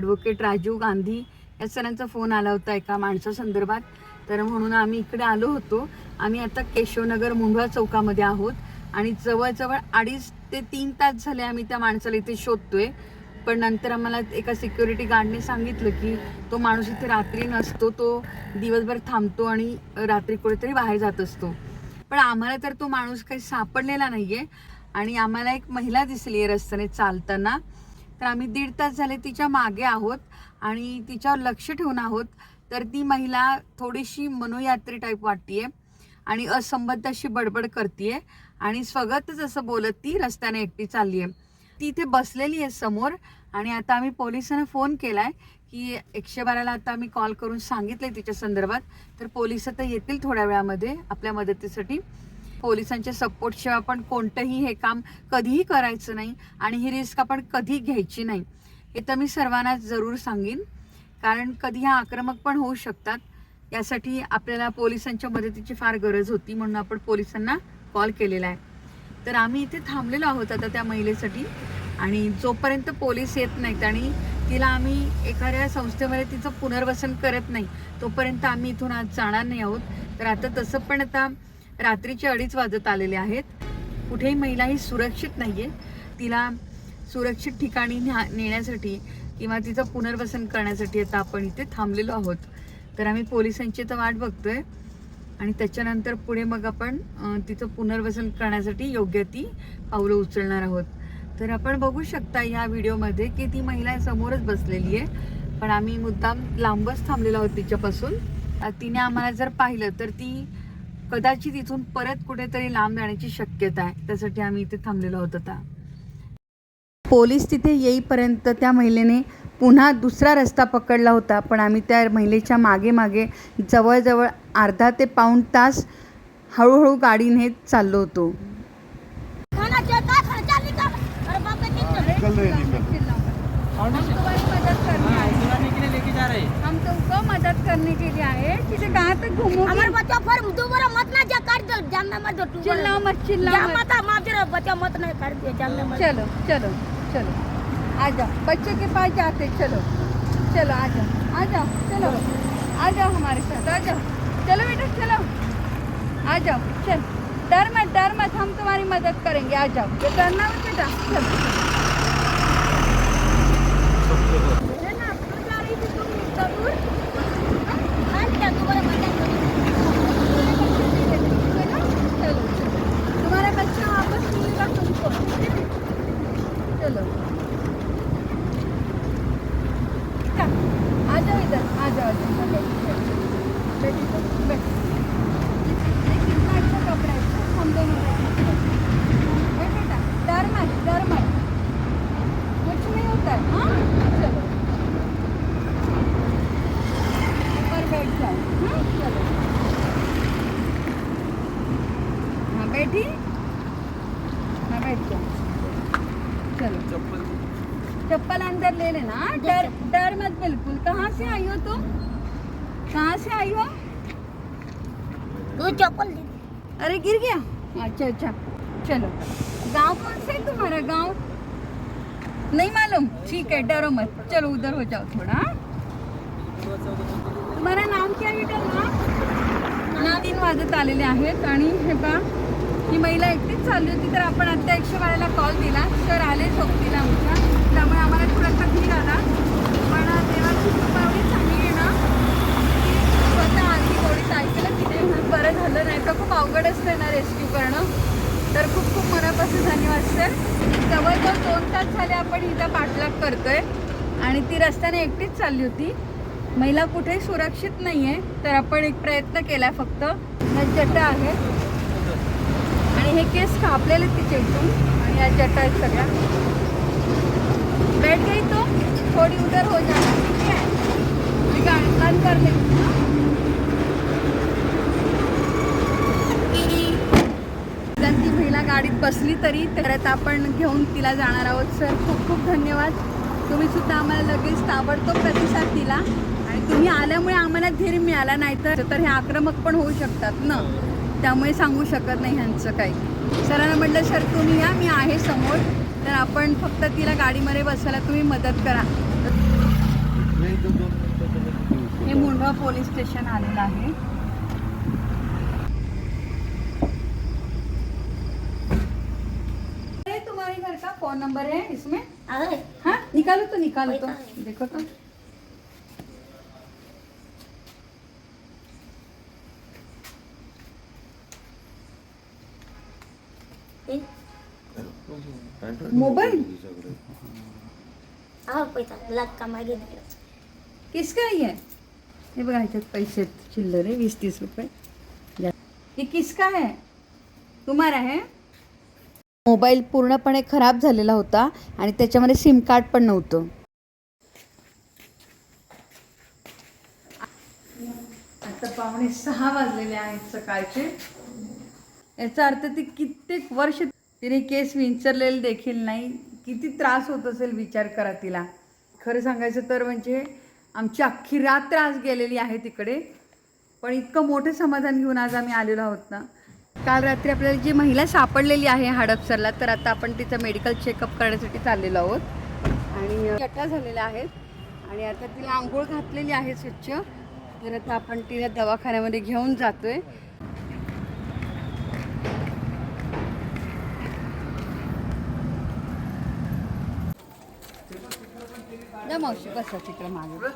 Advocate Rajiv Gandhi या सरांचा phone आला होता एका माणसासंदर्भात तर म्हणून आम्ही इकडे आलो होतो. आम्ही आता केशवनगर मुंढवा चौकामध्ये आहोत. आणि जवळजवळ अडीच ते तीन तास झाले आम्ही त्या माणसाला इथे शोधतोय. पण नंतर आम्हाला एका सिक्युरिटी गार्डने सांगितलं की तो माणूस इथे रात्री नसतो तो दिवसभर थांबतो आणि रात्री कुठेतरी बाहेर जात असतो. पण आम्हाला तर तो माणूस काही सापडलेला नाही आहे आणि आम्हाला एक महिला दिसली आहे रस्त्याने चालताना. तर आम्ही दीड तास झाले तिच्यामागे आहोत आणि तिच्यावर लक्ष ठेवून आहोत. तर ती महिला थोडीशी मनोयात्री टाईप वाटतीये आणि असंबद्ध अशी बडबड करतीये आणि स्वगतच असं बोलत ती रस्त्याने एकटी चालली आहे ती इथे बसलेली आहे समोर आणि आता आम्ही पोलिसांना फोन केलाय की एकशे बाराला आता आम्ही कॉल करून सांगितले तिच्या संदर्भात. तर पोलीस आता येतील थोड्या वेळामध्ये आपल्या मदतीसाठी. पोलिसांच्या सपोर्टशिवाय आपण कोणतंही हे काम कधीही करायचं नाही आणि ही रिस्क आपण कधी घ्यायची नाही. हे तर मी सर्वांना जरूर सांगेन. कारण कधी ह्या आक्रमक पण होऊ शकतात. यासाठी आपल्याला पोलिसांच्या मदतीची फार गरज होती म्हणून आपण पोलिसांना कॉल केलेला आहे. तर आम्ही इथे थांबलेलो आहोत आता त्या महिलेसाठी. आणि जोपर्यंत पोलीस येत नाहीत आणि तिला आम्ही एखाद्या संस्थेमध्ये तिचं पुनर्वसन करत नाही तोपर्यंत आम्ही इथून आज जाणार नाही आहोत. तर आता तसं पण आता रात्रीचे अडीच वाजत आलेले आहेत. कुठेही महिला ही सुरक्षित नाहीये. तिला सुरक्षित ठिकाणी न्या नेण्यासाठी किंवा तिचं पुनर्वसन करण्यासाठी आता आपण इथे थांबलेलो आहोत. तर आम्ही पोलिसांची तर वाट बघतोय. आणि त्याच्यानंतर पुढे मग आपण तिचं पुनर्वसन करण्यासाठी योग्य ती पावलं उचलणार आहोत. तर आपण बघू शकता या व्हिडिओमध्ये की ती महिला समोरच बसलेली आहे. पण आम्ही मुद्दाम लांबच थांबलेलो आहोत तिच्यापासून. तिने आम्हाला जर पाहिलं तर ती कदाचित इथून परत कुठेतरी लांब जाण्याची शक्यता आहे. त्यासाठी आम्ही इथे थांबलेलो आहोत आता. पोलीस तिथे येईपर्यंत त्या महिलेने पुन्हा दुसरा रस्ता पकडला होता पण आम्ही त्या महिलेच्या मागे मागे जवळजवळ अर्धा ते पाऊण तास हळूहळू गाडी नेत चाललो होतो. खाना चाहता खर्चा निकाल अरे बाप रे कितना निकल रहे निकल हम तुम्हारी मदद करने के लिए लेके जा रहे हम तुमको मदद करने के लिए आए कहाँ तक घूमोगे? हमारे बच्चा फिर दोबारा मत ना जा कर दो जानना मत दो तू चिल्लाओ मत चिल्लाओ जा मत। मत माफ़ जरा बच्चा मत नहीं कर दिया जानना मत। चलो चलो चलो। आ जाओ बच्चे के पास जाते चलो। चलो आ जाओ आ जाओ चलो। आ जाओ हमारे साथ आ जाओ। चलो बेटा चलो। आ जाओ चल। डर मत डर मत हम तुम्हारी मदद करेंगे आ जाओ। ये करना मत बेटा चलो। हाँ बैठ जाओ चलो. चप्पल. चप्पल अंदर ले लेना? डर डर मत बिल्कुल. कहाँ से आई हो तुम? कहाँ से आई हो? तू चप्पल अरे गिर गया? अच्छा अच्छा। चलो। गांव कौन से है तुम्हारा गांव? नहीं मालूम। ठीक है डरो मत। चलो उधर हो जाओ थोड़ा? तुम्हारा नाम क्या आहे बेटा? नाम? तीन वाजत आलेले आहेत आणि हे पा ही महिला एकटीच चालली होती तर आपण आत्ता एकशे बाराला कॉल दिला. सर आले सोबतीला आमच्या. त्यामुळे आम्हाला थोडासा धीर आला पण देवाची कृपा एवढी चांगली आहे ना की स्वतः आधी थोडीच ऐकलं की म्हणून बरं झालं नाही तर खूप अवघड असतं ना रेस्क्यू करणं. तर खूप खूप मनापासून धन्यवाद सर जवळजवळ दोन तास झाले आपण हिचा पाठलाग करतोय. आणि ती रस्त्याने एकटीच चालली होती. महिला कुठेही सुरक्षित नाही आहे तर आपण एक प्रयत्न केला फक्त. या आहे. हे केस कापलेले तिचे इथून. आणि या चटा आहेत सगळ्या. बैठ गई तो थोडी उधर हो जाणार. ठीक आहे? मी गाडी बंद कर ती महिला गाडीत बसली तरी परत आपण घेऊन तिला जाणार आहोत. सर खूप खूप धन्यवाद. तुम्ही सुद्धा आम्हाला लगेच ताबडतोब प्रतिसाद दिला. आणि तुम्ही आल्यामुळे आम्हाला धीर मिळाला नाही तर हे आक्रमक पण होऊ शकतात ना. त्यामुळे सांगू शकत नाही ह्यांचं काही. सरांना म्हटलं सर तुम्ही या मी आहे समोर. तर आपण फक्त तिला गाडीमध्ये बसायला तुम्ही मदत करा. हे मुंढवा पोलीस स्टेशन आलेलं आहे. तुम्हाला घर का? फोन नंबर है इसमें? हाँ निकालो तो निकालो तो. देखो तो. मोबाईल? हा पैसा लाख दिलं किसका ही बघा ह्याच्यात पैसे आहेत, चिल्लर आहे वीस तीस रुपये. या. हे किसका है तुम्हारा है मोबाईल पूर्णपणे खराब झालेला होता आणि त्याच्यामध्ये सिम कार्ड पण नव्हतं. आता पावणे सहा वाजलेले आहेत सकाळचे. याचा अर्थ ती कित्येक वर्ष तिने केस विंचरलेले देखील नाही. किती त्रास होत असेल विचार करा तिला. खरं सांगायचं तर म्हणजे आमची अख्खी रात्र आज गेलेली आहे तिकडे. पण इतकं मोठं समाधान घेऊन आज आम्ही आलेलो आहोत ना. काल रात्री आपल्याला जी महिला सापडलेली आहे हडपसरला तर आता आपण तिचं मेडिकल चेकअप करण्यासाठी चाललेलो आहोत. आणि चटा झालेल्या आहेत. आणि आता तिला आंघोळ घातलेली आहे स्वच्छ. तर आता आपण तिला दवाखान्यामध्ये घेऊन जातोय. जा मावशी बसा तिकडे मागे.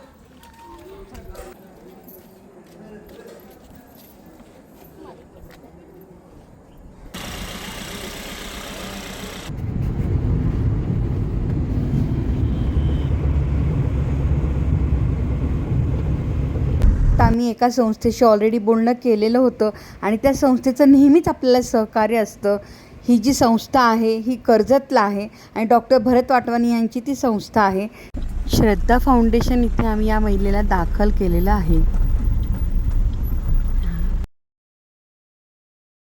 तर आम्ही एका संस्थेशी ऑलरेडी बोलणं केलेलं होतं आणि त्या संस्थेचं नेहमीच आपल्याला सहकार्य असतं. ही जी संस्था आहे ही कर्जतला आहे आणि डॉक्टर भरत वाटवानी यांची ती संस्था आहे. श्रद्धा फाउंडेशन इथे आम्ही या महिलेला दाखल केलेलं आहे.